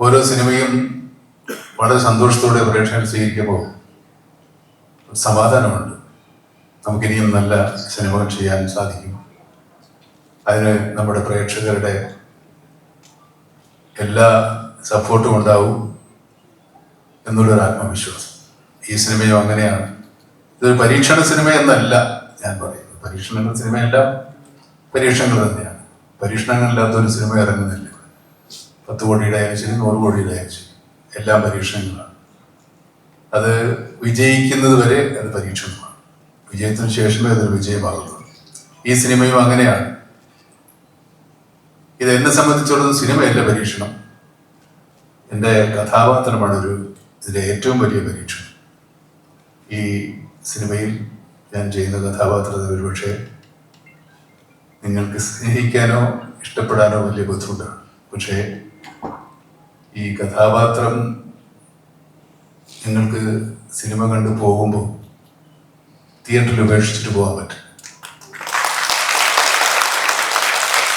ഓരോ സിനിമയും വളരെ സന്തോഷത്തോടെ പ്രേക്ഷകർ സ്വീകരിക്കുമ്പോൾ സമാധാനമുണ്ട്. നമുക്കിനിയും നല്ല സിനിമകൾ ചെയ്യാൻ സാധിക്കും. അതിന് നമ്മുടെ പ്രേക്ഷകരുടെ എല്ലാ സപ്പോർട്ടും ഉണ്ടാവും എന്നുള്ളൊരു ആത്മവിശ്വാസം. ഈ സിനിമയും അങ്ങനെയാണ്. ഇതൊരു പരീക്ഷണ സിനിമ എന്നല്ല ഞാൻ പറയുന്നത്. പരീക്ഷണങ്ങൾ സിനിമയെല്ലാം പരീക്ഷണങ്ങൾ തന്നെയാണ്. പരീക്ഷണങ്ങളില്ലാത്തൊരു സിനിമ ഇറങ്ങുന്നില്ല. പത്ത് കോടിയുടെ ആയാലും ശരി നൂറ് കോടിയുടെ ആയാലും ശരി. എല്ലാം പരീക്ഷണങ്ങളാണ്. അത് വിജയിക്കുന്നത് വരെ അത് പരീക്ഷണമാണ്. വിജയത്തിന് ശേഷമേ അതൊരു വിജയമാകുള്ളൂ ഈ സിനിമയും അങ്ങനെയാണ്. ഇത് എന്നെ സംബന്ധിച്ചിടത്തോളം സിനിമയല്ല പരീക്ഷണം. എന്റെ കഥാപാത്രമാണ് ഒരു ഇതിലെ ഏറ്റവും വലിയ പരീക്ഷണം. ഈ സിനിമയിൽ ഞാൻ ചെയ്യുന്ന കഥാപാത്രത്തെ ഒരുപക്ഷെ നിങ്ങൾക്ക് സ്നേഹിക്കാനോ ഇഷ്ടപ്പെടാനോ വലിയ ബുദ്ധിമുട്ടാണ്. പക്ഷേ ഈ കഥാപാത്രം നിങ്ങൾക്ക് സിനിമ കണ്ടു പോകുമ്പോൾ തിയേറ്ററിൽ ഉപേക്ഷിച്ചിട്ട് പോകാൻ പറ്റും